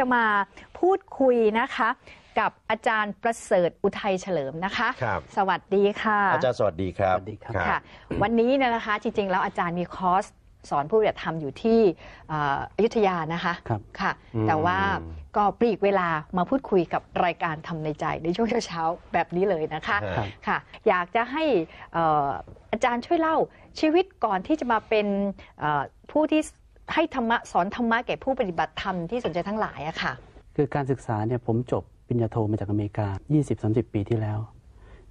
จะมาพูดคุยนะคะ กับอาจารย์ประเสริฐอุทัยเฉลิมนะคะ ครับ สวัสดีค่ะ อาจารย์สวัสดีครับ สวัสดีครับ ค่ะวันนี้เนยนะคะจริงๆ แล้วอาจารย์มีคอร์สสอนผู้ปฏิบัติธรรมอยู่ที่เอ่ออยุธยานะคะครับ ค่ะ อืม แต่ว่าก็ปลีกเวลามาพูดคุยกับรายการทำในใจในช่วงเช้าๆแบบนี้เลยนะคะ ครับ ค่ะ อยากจะให้เอ่ออาจารย์ช่วยเล่าชีวิตก่อนที่จะมาเป็นเอ่อผู้ที่ ให้ธรรมะสอนธรรมะแก่ผู้ปฏิบัติธรรมที่สนใจทั้งหลายอะค่ะ คือการศึกษาเนี่ยผมจบปริญญาโทมาจากอเมริกา 20-30 ปีที่แล้ว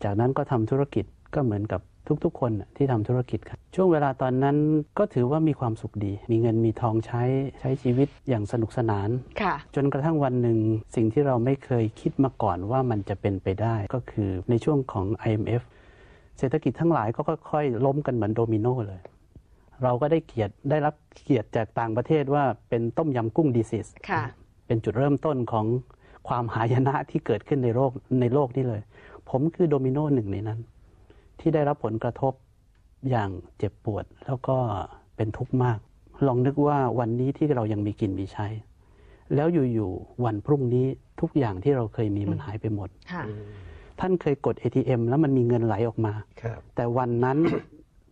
จากนั้นก็ทำธุรกิจก็เหมือนกับทุกๆ คนน่ะที่ทำธุรกิจครับช่วงเวลาตอนนั้นก็ถือว่ามีความสุขดี มีเงินมีทองใช้ใช้ชีวิตอย่างสนุกสนานค่ะ จนกระทั่งวันหนึ่งสิ่งที่เราไม่เคยคิดมาก่อนว่ามันจะเป็นไปได้ก็คือในช่วงของ IMF เศรษฐกิจทั้งหลายก็ค่อยๆ ล้มกันเหมือนโดมิโนเลย เราก็ได้เกียรติได้รับเกียรติจากต่างประเทศว่าเป็นต้มยำกุ้งดีซิสค่ะ เป็นจุดเริ่มต้นของความหายนะที่เกิดขึ้นในโลกในโลกนี้เลย ผมคือโดมิโนหนึ่งในนั้น ที่ได้รับผลกระทบอย่างเจ็บปวด แล้วก็เป็นทุกข์มาก ลองนึกว่าวันนี้ที่เรายังมีกินมีใช้ แล้วอยู่ๆวันพรุ่งนี้ทุกอย่างที่เราเคยมีมันหายไปหมดค่ะท่านเคยกด ATM แล้วมันมีเงินไหลออกมาครับแต่วันนั้น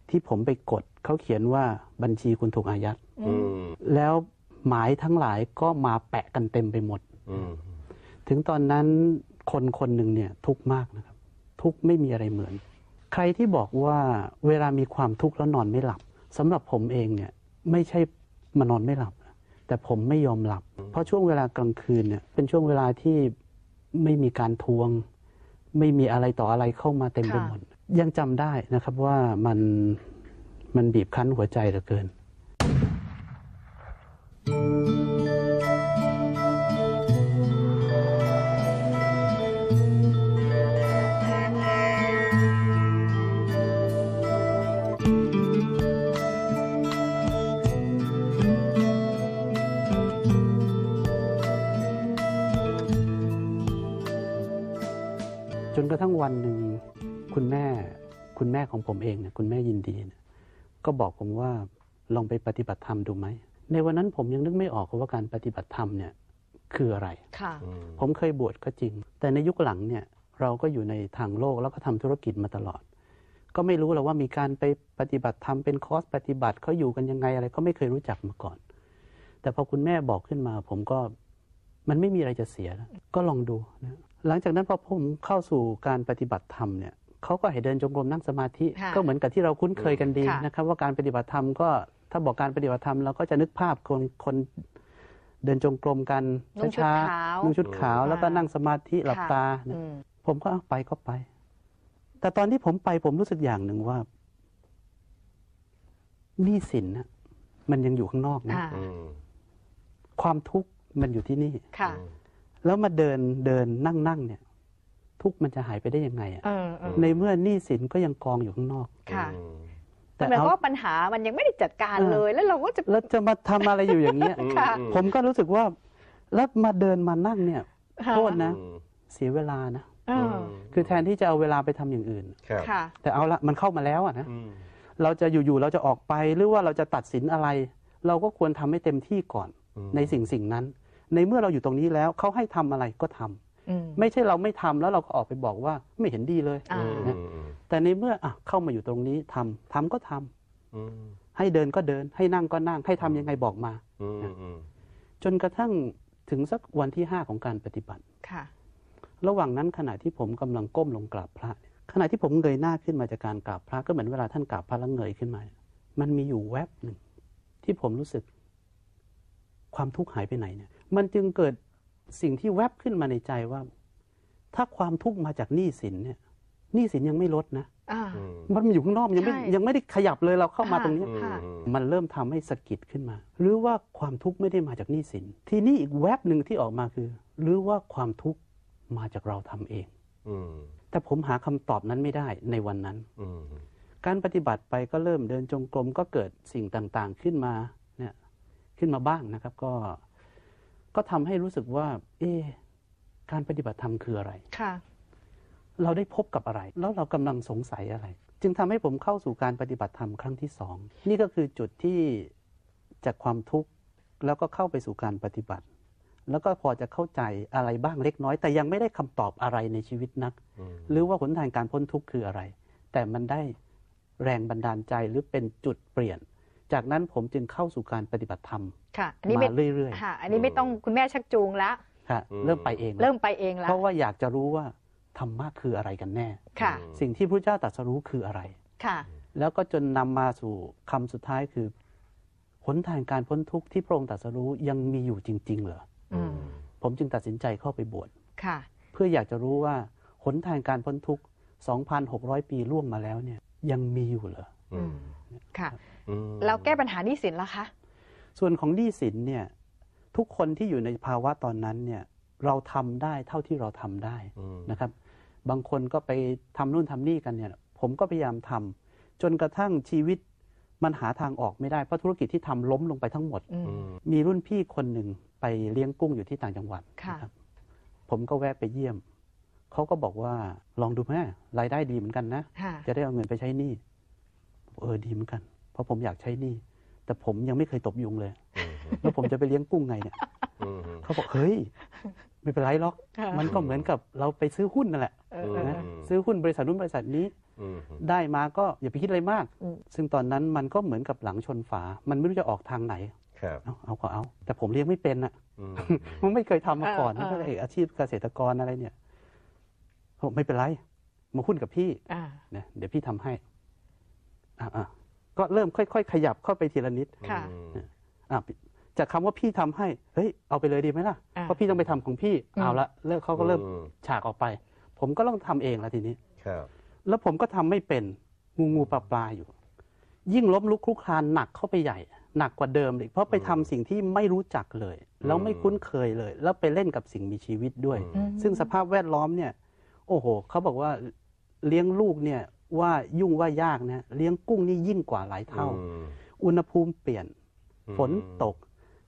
ที่ผมไปกดเขาเขียนว่าบัญชีคุณถูกอายัดอืมแล้วหมายทั้งหลายก็มาแปะกันเต็มไปหมดอืมถึงตอนนั้นคนคนหนึ่งเนี่ยทุกข์มากนะครับ ทุกข์ไม่มีอะไรเหมือน ใครที่บอกว่าเวลามีความทุกข์แล้วนอนไม่หลับสำหรับผมเองเนี่ยไม่ใช่มานอนไม่หลับ แต่ผมไม่ยอมหลับ เพราะช่วงเวลากลางคืนเนี่ยเป็นช่วงเวลาที่ไม่มีการทวง ไม่มีอะไรต่ออะไรเข้ามาเต็มไปค่ะหมด ยังจำได้นะครับว่ามันมันบีบคั้นหัวใจเหลือเกิน จนกระทั่งวันหนึ่ง คุณแม่คุณแม่ของผมเองเนี่ยคุณแม่ยินดีเนี่ยก็บอกผมว่าลองไปปฏิบัติธรรมดูไหม ในวันนั้นผมยังนึกไม่ออกว่าการปฏิบัติธรรมเนี่ยคืออะไรค่ะอืมผมเคยบวชก็จริง แต่ในยุคหลังเนี่ยเราก็อยู่ในทางโลกแล้วก็ทำธุรกิจมาตลอด ก็ไม่รู้หรอกว่ามีการไปปฏิบัติธรรมเป็นคอร์สปฏิบัติเขาอยู่กันยังไงอะไรก็ไม่เคยรู้จักมาก่อน แต่พอคุณแม่บอกขึ้นมา ผมก็มันไม่มีอะไรจะเสียแล้วก็ลองดูนะหลังจากนั้นพอผมเข้าสู่การปฏิบัติธรรมเนี่ย เขาก็ให้เดินจงกรมนั่งสมาธิ ค่ะ ก็เหมือนกับที่เราคุ้นเคยกันดีค่ะ นะครับ ว่าการปฏิบัติธรรมก็ถ้าบอกการปฏิบัติธรรมเราก็จะนึกภาพคนคนเดินจงกรมกันนุ่งชุดช้าขาว ๆนุ่งชุดขาวค่ะแล้วก็นั่งสมาธิหลับตานะ อืม ผมก็เอาไปก็ไป แต่ตอนที่ผมไปผมรู้สึกอย่างหนึ่งว่าหนี้สินนะมันยังอยู่ข้างนอกนะอ่าอืมความทุกข์มันอยู่ที่นี่ ค่ะ แล้วมาเดินเดินนั่งนั่งเนี่ย ทุกข์มันจะหายไปได้ยังไงอะเออเออในเมื่อหนี้สินก็ยังกองอยู่ข้างนอก ค่ะอืมแต่หมายความว่าปัญหามันยังไม่ได้จัดการเออเลย แล้วเราก็จะ แล้วจะมาทำอะไรอยู่อย่างเงี้ย ค่ะอืผมก็รู้สึกว่า แล้วมาเดินมานั่งเนี่ยค่ะโทษนะอืมเสียเวลานะ เออคือแทนที่จะเอาเวลาไปทำอย่างอื่น ครับค่ะ แต่เอาละมันเข้ามาแล้วอะนะ อืมเราจะอยู่ๆเราจะออกไปหรือว่าเราจะตัดสินอะไร เราก็ควรทำให้เต็มที่ก่อนอืมในสิ่งสิ่งนั้น ในเมื่อเราอยู่ตรงนี้แล้วเขาให้ทำอะไรก็ทำอืม ไม่ใช่เราไม่ทำแล้วเราก็ออกไปบอกว่าไม่เห็นดีเลยอ่าอืมอืมแต่ในเมื่ออะเข้ามาอยู่ตรงนี้ทำทำก็ทำอืมให้เดินก็เดิน ให้นั่งก็นั่ง ให้ทำยังไงบอกมาอืมอืมจนกระทั่งถึงสักวันที่ห้าของการปฏิบัติค่ะ ระหว่างนั้นขณะที่ผมกำลังก้มลงกราบพระเนี่ยขณะที่ผมเงยหน้าขึ้นมาจากการกราบพระก็เหมือนเวลาท่านกราบพระแล้วเงยขึ้นมา มันมีอยู่แวบหนึ่งที่ผมรู้สึก ความทุกข์หายไปไหนเนี่ย มันจึงเกิด สิ่งที่แวบขึ้นมาในใจว่า ถ้าความทุกข์มาจากหนี้สินเนี่ยหนี้สินยังไม่ลดนะอ่าอืมมันอยู่ข้างนอกยังไม่ใช่ยังไม่ได้ขยับเลยเราเข้ามาค่ะตรงเนี้ยค่ะอืมมันเริ่มทำให้สะกิดขึ้นมา หรือว่าความทุกข์ไม่ได้มาจากหนี้สิน ทีนี้อีกแวบหนึ่งที่ออกมาคือ หรือว่าความทุกข์มาจากเราทำเองอืมแต่ผมหาคำตอบนั้นไม่ได้ในวันนั้นอืมการปฏิบัติไปก็เริ่มเดินจงกรมก็เกิดสิ่งต่างๆขึ้นมาเนี่ยขึ้นมาบ้างนะครับ ก็ ก็ทำให้รู้สึกว่า เอะการปฏิบัติธรรมคืออะไรค่ะ เราได้พบกับอะไร แล้วเรากำลังสงสัยอะไร จึงทำให้ผมเข้าสู่การปฏิบัติธรรมครั้งที่สองนี่ก็คือจุดที่จากความทุกข์แล้วก็เข้าไปสู่การปฏิบัติ แล้วก็พอจะเข้าใจอะไรบ้างเล็กน้อย แต่ยังไม่ได้คำตอบอะไรในชีวิตนักอืมหรือว่าหนทางการพ้นทุกข์คืออะไร แต่มันได้แรงบันดาลใจหรือเป็นจุดเปลี่ยน จากนั้นผมจึงเข้าสู่การปฏิบัติธรรมค่ะอันนี้มาไม่เรื่อยค่ะ อันนี้ไม่ต้องคุณแม่ชักจูงแล้วๆค่ะเริ่มไปเองแล้วเริ่มไปเองแล้เพวราะว่าอยากจะรู้ว่าธรรมะคืออะไรกันแน่ ค่ะสิ่งที่พระเจ้าตรัสรู้คืออะไร ค่ะ แล้วก็จนนำมาสู่คำสุดท้ายคือหนทางการพ้นทุกข์ที่พระองค์ตรัสรู้ยังมีอยู่จริง ๆ เหรออืมผมจึงตัดสินใจเข้าไปบวชค่ะ เพื่ออยากจะรู้ว่าหนทางการพ้นทุกข์ 2,600 ปีล่วงมาแล้วเนี่ยยังมีอยู่เหรอ อืม ค่ะ อืมเราแก้ปัญหาหนี้สินแล้วคะ ส่วนของหนี้สินเนี่ยทุกคนที่อยู่ในภาวะตอนนั้นเนี่ยเราทำได้เท่าที่เราทำได้อืมนะครับ บางคนก็ไปทำนู่นทำนี่กันเนี่ย ผมก็พยายามทำจนกระทั่งชีวิตมันหาทางออกไม่ได้เพราะธุรกิจที่ทำล้มลงไปทั้งหมดอืมอืมมีรุ่นพี่คนหนึ่งไปเลี้ยงกุ้งอยู่ที่ต่างจังหวัดค่ะนะครับ ผมก็แวะไปเยี่ยมเขาก็บอกว่าลองดูแม่รายได้ดีเหมือนกันนะค่ะจะได้เอาเงินไปใช้หนี้เออดีเหมือนกัน เพราะผมอยากใช้หนี้แต่ผมยังไม่เคยตบยุงเลยอืมแล้วผมจะไปเลี้ยงกุ้งไงเนี่ยอืมเขาบอกเฮ้ย ไม่เป็นไรหรอกค่ะมันก็เหมือนกับเราไปซื้อหุ้นนั่นแหละเออเออนะซื้อหุ้นบริษัทนู้นบริษัทนี้อืมได้มาก็อย่าไปคิดอะไรมากอืมซึ่งตอนนั้นมันก็เหมือนกับหลังชนฝา มันไม่รู้จะออกทางไหนครับเอาเอาก็เอา แต่ผมเลี้ยงไม่เป็นอะอืมมันไม่เคยทำมาก่อนเออก็เออเลยอาชีพเกษตรกรอะไรเนี่ยผมไม่เป็นไร มาหุ้นกับพี่อ่านะเดี๋ยวพี่ทำให้อะอะ ก็เริ่มค่อย ๆ ขยับเข้าไปทีละนิดค่ะอืมอะจากคำว่าพี่ทำให้ เฮ้ย เอาไปเลยดีไหมล่ะ อ่า เพราะพี่ต้องไปทำของพี่ อืม เอาละเลิกเขาก็เริ่มอืมฉากออกไป ผมก็ต้องทำเองแล้วทีนี้ ครับ แล้วผมก็ทำไม่เป็นงูงูปลาปลาอยู่ ยิ่งล้มลุกคลุกคลานหนักเข้าไปใหญ่ หนักกว่าเดิมอีกเพราะไปทำสิ่งที่ไม่รู้จักเลย แล้วไม่คุ้นเคยเลย แล้วไปเล่นกับสิ่งมีชีวิตด้วย อืมซึ่งสภาพแวดล้อมเนี่ย โอ้โห เขาบอกว่าเลี้ยงลูกเนี่ย ว่ายุ่งว่ายากนะเลี้ยงกุ้งนี่ยิ่งกว่าหลายเท่าอืมอุณหภูมิเปลี่ยนอืมฝนตก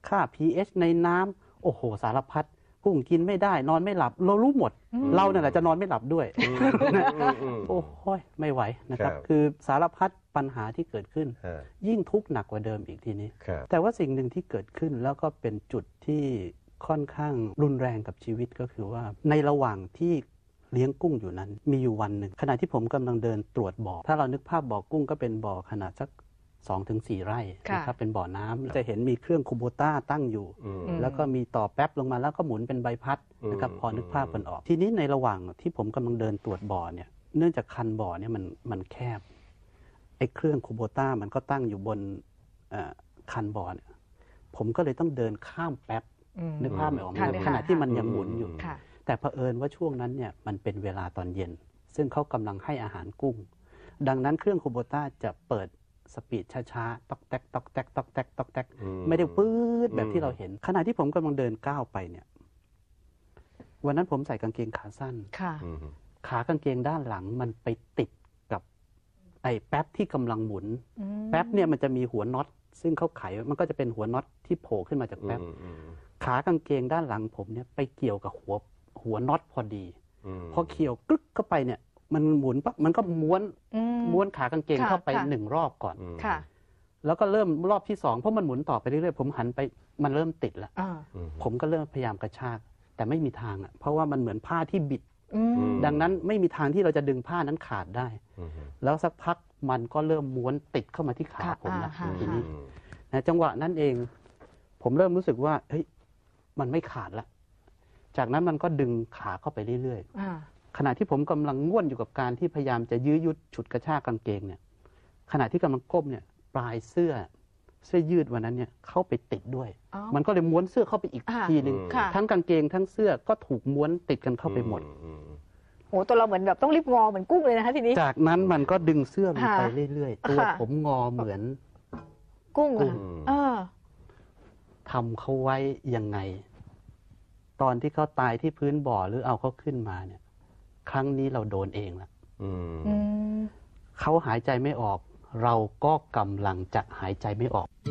ค่า pH ในน้ำโอ้โห สารพัดกุ้งกินไม่ได้ นอนไม่หลับ เรารู้หมด เราเนี่ยแหละจะนอนไม่หลับด้วยอืมอืมอืมโอ้ยไม่ไหวนะครับครับ คือสารพัดปัญหาที่เกิดขึ้นฮะยิ่งทุกข์หนักกว่าเดิมอีกทีนี้ครับแต่ว่าสิ่งหนึ่งที่เกิดขึ้นแล้วก็เป็นจุดที่ค่อนข้างรุนแรงกับชีวิตก็คือว่าในระหว่างที่ เลี้ยงกุ้งอยู่นั้น มีอยู่วันหนึ่ง ขณะที่ผมกำลังเดินตรวจบ่อ ถ้าเรานึกภาพบ่อกุ้งก็เป็นบ่อขนาดสัก2อถึงสไร่ค่ะนะครับเป็นบ่อน้ำจะเห็นมีเครื่องคูโบต้าตั้งอยู่อืมอืมแล้วก็มีต่อแป๊บลงมาแล้วก็หมุนเป็นใบพัดนะครับอืมพอนึกภาพกันออก ทีนี้ในระหว่างที่ผมกำลังเดินตรวจบ่อเนี่ยเนื่องจากคันบ่อเนี่ยมันมันแคบไอ้เครื่องคูโบต้ามันก็ตั้งอยู่บนเอ่อคันบ่อเนี่ยผมก็เลยต้องเดินข้ามแป๊บอืมนึกภาพไม่ออกไหมค่ะครับนึกขภาพณะที่มันยังหมุนอยู่ค่ะ แต่เผอิญว่าช่วงนั้นเนี่ยมันเป็นเวลาตอนเย็น ซึ่งเขากำลังให้อาหารกุ้ง ดังนั้นเครื่องคูโบต้าจะเปิดสปีดช้าๆตอกแตกตอกแตกตอกแตกตอกแตกอืไม่ได้ปื๊ดแบบอืมที่เราเห็น ขณะที่ผมกำลังเดินก้าวไปเนี่ย วันนั้นผมใส่กางเกงขาสั้นค่ะอืมขากางเกงด้านหลังมันไปติดกับ ไอ้แป๊บที่กำลังหมุนอืมแป๊บเนี่ยมันจะมีหัวน็อต ซึ่งเขาไขมันก็จะเป็นหัวน็อตที่โผล่ขึ้นมาจากแป๊บอืมอืมขากางเกงด้านหลังผมเนี่ยไปเกี่ยวกับหัว หัวน็อตพอดีมพอเกี่ยวกึกเข้าไปเนี่ยมันหมุนปั๊บมันก็ม้วนอืมม้วนขากางเกงค่ะเข้าไปค่ะหนึ่งรอบก่อนอืมค่ะ แล้วก็เริ่มรอบที่สองเพราะมันหมุนต่อไปเรื่อยๆผมหันไปมันเริ่มติดแล้วอ่าอืมผมก็เริ่มพยายามกระชาก แต่ไม่มีทางอะเพราะว่ามันเหมือนผ้าที่บิดอืมอืมดังนั้นไม่มีทางที่เราจะดึงผ้านั้นขาดได้อืมแล้วสักพักมันก็เริ่มม้วนติดเข้ามาที่ขาค่ะผมนะอ่าค่ะทีนี้อืมนะจังหวะนั้นเอง ผมเริ่มรู้สึกว่าเฮ้ยมันไม่ขาดละ จากนั้นมันก็ดึงขาเข้าไปเรื่อยอ่าๆขณะที่ผมกำลังง่วนอยู่กับการที่พยายามจะยื้อยุดฉุดกระชากกางเกงเนี่ย ขณะที่กำลังก้มเนี่ย ปลายเสื้อเสื้อยืดวันนั้นเนี่ยเข้าไปติดด้วยอ๋อมันก็เลยม้วนเสื้อเข้าไปอีกอ่าทีหนึ่งค่ะทั้งกางเกงทั้งเสื้อก็ถูกม้วนติดกันเข้าไปหมดอืมโหตัวเราเหมือนแบบต้องรีบงอเหมือนกุ้งเลยนะคะทีนี้ จากนั้นมันก็ดึงเสื้อลงไปค่ะเรื่อยๆ ตัวค่ะผมงอเหมือน กุ้งกุ้อะงเออทำเขาไว้ยังไง ตอนที่เขาตายที่พื้นบ่อหรือเอาเขาขึ้นมาเนี่ย ครั้งนี้เราโดนเองละอืมอืมเขาหายใจไม่ออก เราก็กำลังจะหายใจไม่ออกอ